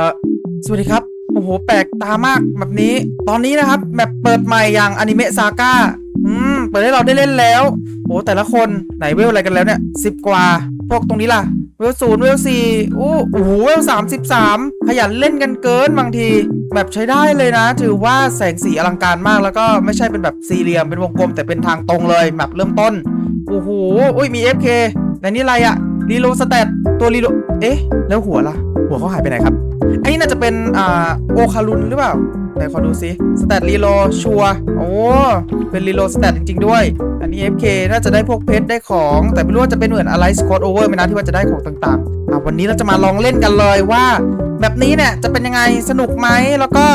ออสวัสดีครับ โอ้โห แปลกตามากแบบนี้ ตอนนี้นะครับแมปเปิดใหม่อย่างอนิเมะซาก้าอืม เปิดให้เราได้เล่นแล้วโอ้แต่ละคนไหนเวลอะไรกันแล้วเนี่ยสิบกว่า พวกตรงนี้ล่ะ เวลศูนย์เวลสี่โอ้โห เวลสามสิบสามขยันเล่นกันเกินบางที แบบใช้ได้เลยนะ ถือว่าแสงสีอลังการมากแล้วก็ไม่ใช่เป็นแบบสี่เหลี่ยมเป็นวงกลมแต่เป็นทางตรงเลยแบบเริ่มต้น โอ้โหอุ้ยมี FK แต่นี่อะไรอะรีโลสเตตตัวรีโลเอ๊ะ แล้วหัวล่ะ หัวเขาหายไปไหนครับ น่าจะเป็นอ่าโอคารุนหรือเปล่าไหนขอดูซิสแตตรีโลชัวโอ้เป็นรีโลสแตตจริง ๆ ด้วย อันนี้ FK น่าจะได้พวกเพชรได้ของ แต่ไม่รู้ว่าจะเป็นเหมือนอะไรสกอตโอเวอร์ไหมนะที่ว่าจะได้ของต่างๆอะวันนี้เราจะมาลองเล่นกันเลยว่าแบบนี้เนี่ยจะเป็นยังไงสนุกไหมแล้วก็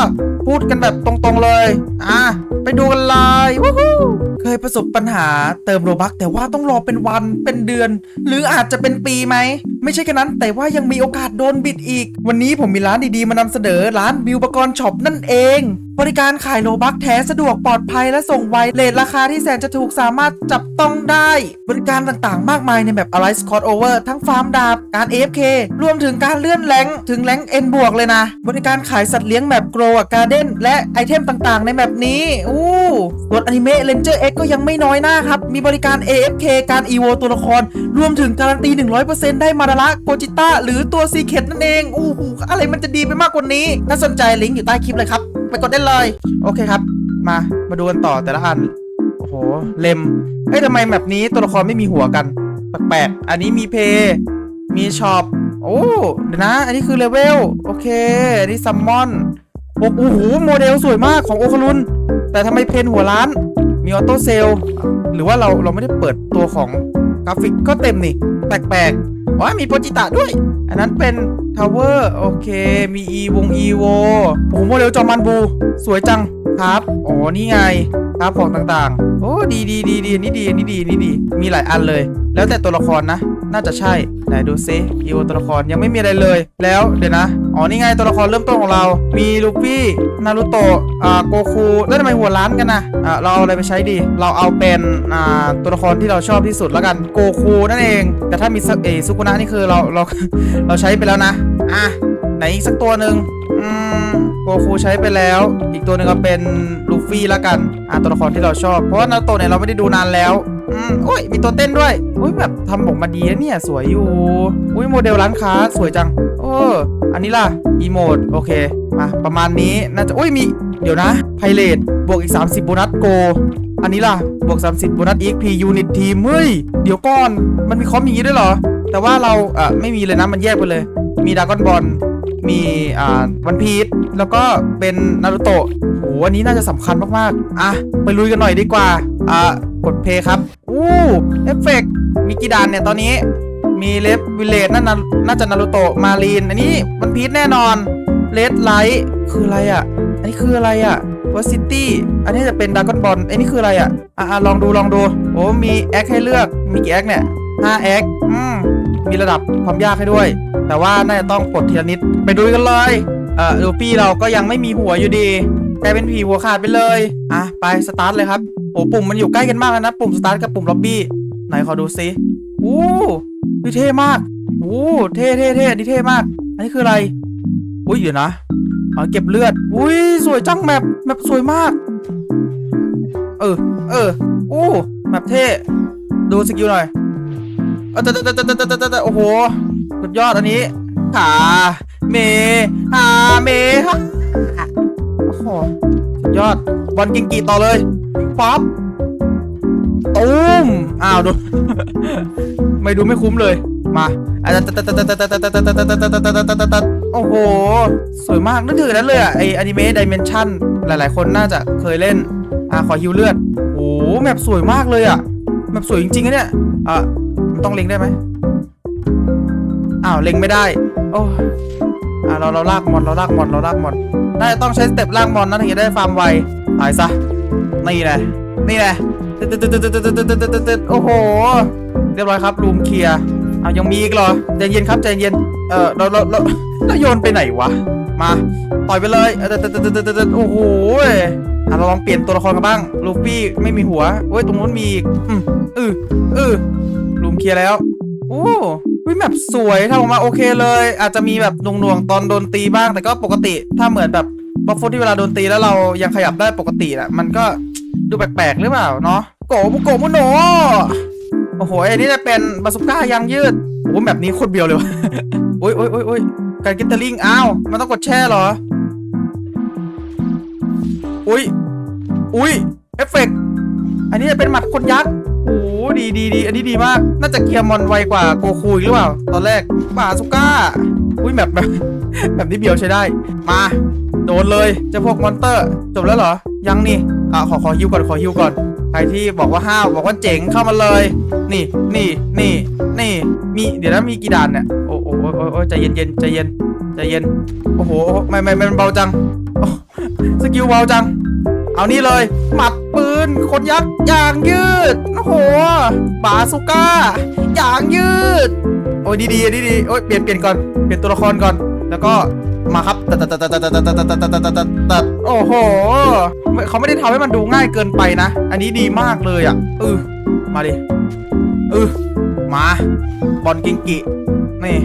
พูดกันแบบตรงๆเลย อะ ไปดูกันเลยวู้ฮู้เคยประสบปัญหาเติมโรบักแต่ว่าต้องรอเป็นวันเป็นเดือน หรืออาจจะเป็นปีไหม ไม่ใช่แค่นั้น แต่ว่ายังมีโอกาสโดนบิดอีก วันนี้ผมมีร้านดีๆ มานำเสนอร้านบิวปกรณ์ช็อปนั่นเอง บริการขายโลบักแท้สะดวกปลอดภัยและส่งไวเลทราคาที่แสนจะถูกสามารถจับต้องได้ บริการต่างๆ มากมายในแบบ Alice c o t Over ทั้งฟาร์มดาบการ AFK รวมถึงการเลื่อนแรงถึงแรงเอ็นบวกเลยนะ บริการขายสัตว์เลี้ยงแบบ Grow a Garden และไอเทมต่างๆ ในแบบนี้อู้ส่วอนิเมะ Ranger X ก็ยังไม่น้อยหน้าครับ มีบริการ AFK การ EVO ตัวละคร รวมถึงการันตี 100%ได้มาดาระโกจิต้า หรือตัวซีเค t นั่นเองอู้หูอะไรมันจะดีไปมากกว่านี้ถ้าสนใจลิงก์อยู่ใต้คลิปเลยครับ ไปกดได้เลย โอเคครับ มามาดูกันต่อแต่ละอัน โอ้โห เลมเอ้ยทำไมแบบนี้ตัวละครไม่มีหัวกันแปลกๆอันนี้มีเพย์มีช็อปโอ้เดี๋ยวนะ อันนี้คือเลเวล โอเค อันนี้ซัมมอน โอ้โหโมเดลสวยมากของโอคารุนแต่ทำไมเพนหัวล้าน มีออโต้เซลหรือว่าเราเราไม่ได้เปิดตัวของกราฟิกก็เต็มนี่ แปลกๆอ๋อมีโปรจิตะด้วย อันนั้นเป็นทาวเวอร์โอเค มีอีวงอีโวโอ้โหโมเดลจอมันบู สวยจังครับอ๋อนี่ไงครับของต่างๆ โอ้ดีดีดีดีนี่ดีนี่ดีนี่ดี มีหลายอันเลย แล้วแต่ตัวละครนะ น่าจะใช่ไหนดูซิอีโวตัวละครยังไม่มีอะไรเลย แล้วเดี๋ยวนะ อ๋อนี่ไงตัวละครเริ่มต้นของเรา มีลูฟี่นารูโตะอ่าโกคูแล้วทำไมหัวล้านกันนะอ่าเราเอาอะไรไปใช้ดี เราเอาเป็นอ่าตัวละครที่เราชอบที่สุดแล้วกันโกคูนั่นเอง แต่ถ้ามีซักเอซุกุนะนี่คือเราเราเราใช้ไปแล้วนะอะไหนอีกสักตัวหนึ่งอืมโกคูใช้ไปแล้ว อีกตัวหนึ่งก็เป็นลูฟี่แล้วกันอ่าตัวละครที่เราชอบเพราะว่านารูโตะเนี่ยเราไม่ได้ดูนานแล้วอืมโอ้ยมีตัวเต้นด้วยอุ้ยแบบทำออกมาดีนะเนี่ยสวยอยู่อุ้ยโมเดลร้านค้าสวยจัง อ้อันนี้ล่ะอีโมดโอเคมาประมาณนี้น่าจะอุ้ยมีเดี๋ยวนะไพเรตบวกอีก 30โบนัสโก อันนี้ล่ะบวก 30โบนัส EXP Unit Team เฮ้ยเดี๋ยวก่อนมันมีคอมอย่างนี้ด้วยเหรอ แต่ว่าเราเอ่อไม่มีเลยนะมันแยกไปเลย มีดากอนบอลมีอ่าวันพีชแล้วก็เป็นนารูโตะโหอันนี้น่าจะสำคัญมากๆ อะ ไปลุยกันหน่อยดีกว่า อ่ากดเพย์ครับ อู้เอฟเฟกมีกี่ด่านเนี่ยตอนนี้ มีเลฟวิเลจน่าจะน่าจะนารูโตะมารีน อันนี้วันพีชแน่นอนเลดไลท์คืออะไรอะ อันนี้คืออะไรอะวอซิตี้อันนี้จะเป็นดากอนบอลอันนี้คืออะไรอะ อะลองดูลองดู โอ้มีแอคให้เลือกมีกี่แอคเนี่ยห้าแอคอืมมีระดับความยากให้ด้วย แต่ว่าน่าจะต้องปลดทีละนิด ไปดูกันเลยเอ่อลูปี้เราก็ยังไม่มีหัวอยู่ดีกลายเป็นผีหัวขาดไปเลย อะ ไปสตาร์ทเลยครับ โอ้ปุ่มมันอยู่ใกล้กันมากเลยนะ ปุ่มสตาร์ทกับปุ่มล็อบบี้ไหนขอดูซิอู้ นี่เท่มากโอ้เท่เท่เท่อันนี้เท่มาก อันนี้คืออะไร อุ้ยเดี๋ยวนะอ๋อเก็บเลือด อุ้ยสวยจังแมปแมปสวยมาก เออ เออ โอ้แมปเท่ ดูสกิลหน่อยเออแต่แต่แต่แต่แต่แต่โอ้โห สุดยอดอันนี้ขาเมหาเมฮะโอ้โห สุดยอด บอลกิงกีต่อเลยป๊อปตูมอ้าวดู ไม่ดูไม่คุ้มเลย มาโอ้โห สวยมากนึกถึงนั้นเลยอะไออนิเมะดิเมนชั่นหลายๆ คนน่าจะเคยเล่น อะขอฮิวเลือด โอ้แมปสวยมากเลยอะแมปสวยจริงๆนะเนี่ย อะมันต้องเล็งได้ไหมอ้าวเล็งไม่ได้ โอ้อเราเราลากมอนเราลากมอนเราลากมอนน่าจะต้องใช้สเต็ปลากมอนนะถึงจะได้ฟาร์มไวตายซะนี่แหละนี่แหละโอ้โห เรียบร้อยครับรูมเคลียร์อ้ายังมีอีกเหรอใจเย็นครับใจเย็นเออเราเราเราเราโยนไปไหนวะมาต่อยไปเลยเออตึ๊ดตึ๊ดตึ๊ดตึ๊ดตึ๊ดโอ้โหอะเราลองเปลี่ยนตัวละครกันบ้างลูฟี่ไม่มีหัวโอ้ยตรงนู้นมีอีกอืมอืออือรูมเคลียร์แล้วโอ้วิแมปสวยทำออกมาโอเคเลย อาจจะมีแบบหน่วงๆตอนโดนตีบ้างแต่ก็ปกติถ้าเหมือนแบบบัฟฟที่เวลาโดนตีแล้วเรายังขยับได้ปกติแหละมันก็ดูแปลกๆหรือเปล่าเนาะโกมุโกมุโน โอ้โห อันนี้จะเป็นบาสุก้ายางยืด โอ้โหแบบนี้โคตรเบียวเลยวะโอ้ยโอ้ยโอ้ยโอ้ยการกิตเตอร์ลิง อ้าว มันต้องกดแช่เหรอ อุ้ย อุ้ย เอฟเฟกต์อันนี้จะเป็นหมัดคนยักษ์ โอ้โหดีดีดี อันนี้ดีมาก น่าจะเคลียร์มอนไวกว่าโกคูอีกหรือเปล่า ตอนแรกบาสุก้า อุ้ยแบบแบบแบบนี้เบียวใช้ได้ มา โดนเลยจ้าพวกมอนเตอร์ จบแล้วเหรอ ยังนี่ อะ ขอขอฮิวก่อน ขอฮิวก่อน ครที่บอกว่าห้าวบอกว่าเจ๋งเข้ามาเลย นี่นี่นี่นี่มีเดี๋ยวนะมีกี่ด่านเนี่ยโอ้โอ้โอ้โอ้โอ้ใจเย็นเย็นใจเย็นใจเย็นโอ้โหไม่ไม่ไม่มันเบาจังสกิลเบาจัง เอานี่เลย หมัดปืนคนยักษ์อย่างยืดโอ้โหบาสุก้าอย่างยืด โอ้ยดีดีดีดีโอ้ยเปลี่ยนเปลี่ยนก่อนเปลี่ยนตัวละครก่อน แล้วก็ มาครับตัดตัดตัดตัดตัดตัดตัดตัดตัดตัดตัดตัดโอ้โหเขาไม่ได้ทำให้มันดูง่ายเกินไปนะ อันนี้ดีมากเลยอะเออมาดิเออมาบอลกิงกินี่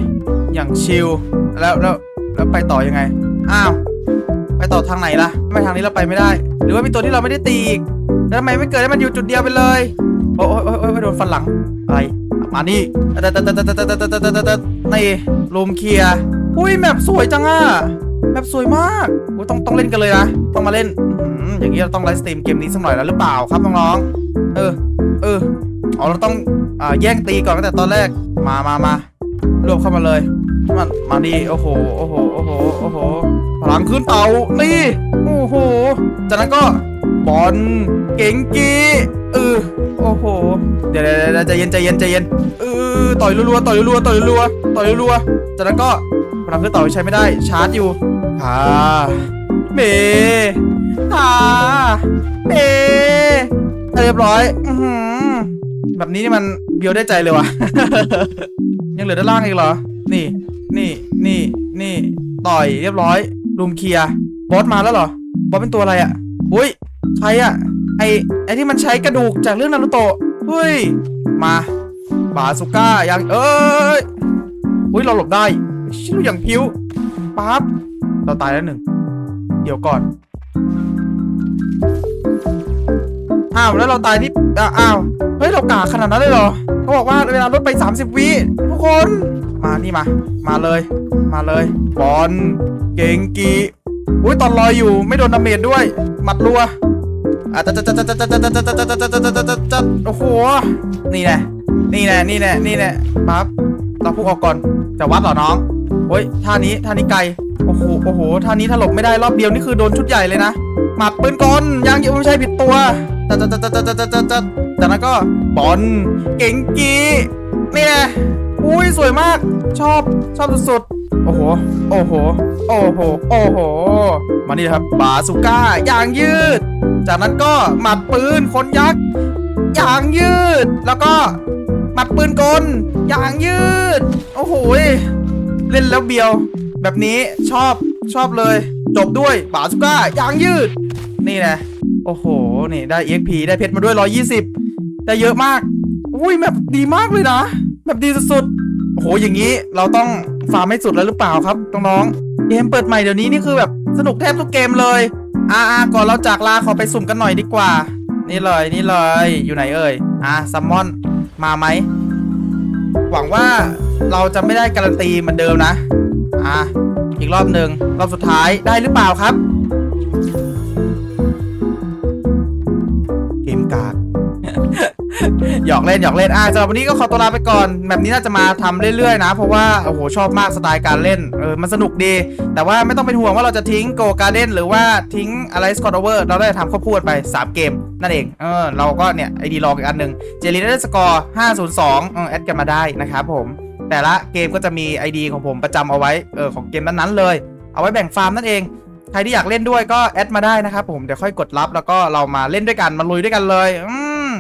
อย่างชิลแล้วแล้วแล้วไปต่อยังไงอ้าวไปต่อทางไหนล่ะไม่ทางนี้เราไปไม่ได้ หรือว่ามีตัวที่เราไม่ได้ตีอีกแล้วทำไมไม่เกิดให้มันอยู่จุดเดียวไปเลยโอ้ยโอ้ยโอ้ยโดนฟันหลังอะไรมานี่ตัดตัดตัดตัดตัดตัดตัดตัดตัดตัดนี่รูมเคลียร์ อุ้ยแมปสวยจังอะแมปสวยมากอุ้ยต้องต้องเล่นกันเลยนะ ต้องมาเล่นอย่างนี้เราต้องไลฟ์สตรีมเกมนี้สักหน่อยแล้วหรือเปล่าครับน้องๆ เออ เอออ๋อเราต้องอ่าแย่งตีก่อนตั้งแต่ตอนแรก มามามารวบเข้ามาเลยมันมาดีโอ้โห โอ้โห โอ้โห โอ้โห พลังขึ้นเตา นี่ โอ้โห จากนั้นก็บอลเก่งกีเออโอ้โหเดี๋ยวเดี๋ยวเดี๋ยวใจเย็นใจเย็นใจเย็นเออต่อยรัวๆ ต่อยรัวๆ ต่อยรัวๆ ต่อยรัวๆ จากนั้นก็ พลังขึ้นเตาใช้ไม่ได้ ชาร์จอยู่อ่าเมอ่าเมเรียบร้อยอืแบบนี้นี่มันเบียวได้ใจเลยว่ะ ยังเหลือด้านล่างอีกเหรอ นี่ นี่นี่นี่ ต่อยเรียบร้อยรูมเคลียร์บอสมาแล้วเหรอบอสเป็นตัวอะไรอะ่ะอุ้ยใครอะ่ะ ไอไอที่มันใช้กระดูกจากเรื่องนารูโตะเฮ้ย มาบาสุก้ายังเอ้ยอุ้ยเราหลบได้ ชิลอย่างพิ้วปั๊บเราตายแล้วหนึ่ง เดี๋ยวก่อน อ้าวแล้วเราตายที่อ้าว เฮ้ย เรากาขนาดนั้นเลยเหรอ เขาบอกว่าเวลาลดไป 30 วิทุกคน มานี่มา มาเลย มาเลย บอล เก่งกีอุ้ยตอนลอยอยู่ไม่โดนดาเมจด้วย หมัดรัวอะจัดจัดจัดจัดจัดจัดจัดจัดจัดจัดจัดจัดจัดจัดจัดโอ้โห นี่แน่นี่แน่นี่แน่นี่แน่ปั๊บเราพุ่งออกก่อน จะวัดเหรอน้อง โอ้ยท่านี้ท่านี้ไกล โอ้โห โอ้โห ท่านี้ถลบไม่ได้รอบเดียวนี่คือโดนชุดใหญ่เลยนะ หมัดปืนกลยังยังไม่ใช่ผิดตัวแต่แต่แต่แต่แต่แต่แต่นั้นก็บอลเก่งกีนี่แหละอุ้ยสวยมาก ชอบ ชอบสุดๆ โอ้โห โอ้โห โอ้โห โอ้โห มานี่ครับ บาสุก้า อย่างยืด จากนั้นก็หมัดปืนคนยักษ์ อย่างยืด แล้วก็หมัดปืนกล อย่างยืด โอ้โห เล่นแล้วเบียว แบบนี้ชอบชอบเลย จบด้วยบาสุก้าย่างยืด นี่แหละโอ้โห นี่ได้ EXP ได้เพชรมาด้วย 120 ได้เยอะมาก อุ้ยแบบดีมากเลยนะ แบบดีสุดๆโอ้โห อย่างนี้เราต้องฟาร์มให้สุดแล้วหรือเปล่าครับน้องๆเกมเปิดใหม่เดี๋ยวนี้นี่คือแบบสนุกแทบทุกเกมเลยอ่าก่อนเราจากลาขอไปสุ่มกันหน่อยดีกว่า นี่เลยนี่เลย อยู่ไหนเอ่ย อะซัมมอน มาไหม หวังว่า เราจะไม่ได้การันตีเหมือนเดิมนะ อะ อีกรอบหนึ่งรอบสุดท้ายได้หรือเปล่าครับ เกมกากหยอกเล่นหยอกเล่น อะสำหรับวันนี้ก็ขอตัวลาไปก่อน แบบนี้น่าจะมาทำเรื่อยๆนะ เพราะว่า โอ้โห ชอบมากสไตล์การเล่น เออ มันสนุกดี แต่ว่าไม่ต้องเป็นห่วงว่าเราจะทิ้งโกการเด้นหรือว่าทิ้งอะไรสกอตโอเวอร์ เราได้ทำควบคู่กันไป 3 เกมนั่นเอง เออ เราก็เนี่ยไอดีลองอีกอันหนึ่ง เจลีได้สกอร์502เออแอดกันมาได้นะครับผม แต่ละเกมก็จะมี ID ของผมประจำเอาไว้เออของเกมนั้นๆเลย เอาไว้แบ่งฟาร์มนั่นเอง ใครที่อยากเล่นด้วยก็แอดมาได้นะครับผมเดี๋ยวค่อยกดรับแล้วก็เรามาเล่นด้วยกันมาลุยด้วยกันเลยอืม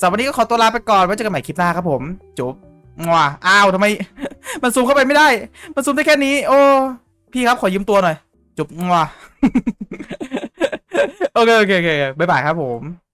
สำหรับวันนี้ก็ขอตัวลาไปก่อนไว้เจอกันใหม่คลิปหน้าครับผมจุ๊บว้าอ้าวทำไม มันซูมเข้าไปไม่ได้ มันซูมได้แค่นี้ โอ้ พี่ครับขอยืมตัวหน่อย จุ๊บว้าโอเคโอเคโอเคบ๊ายบายครับผม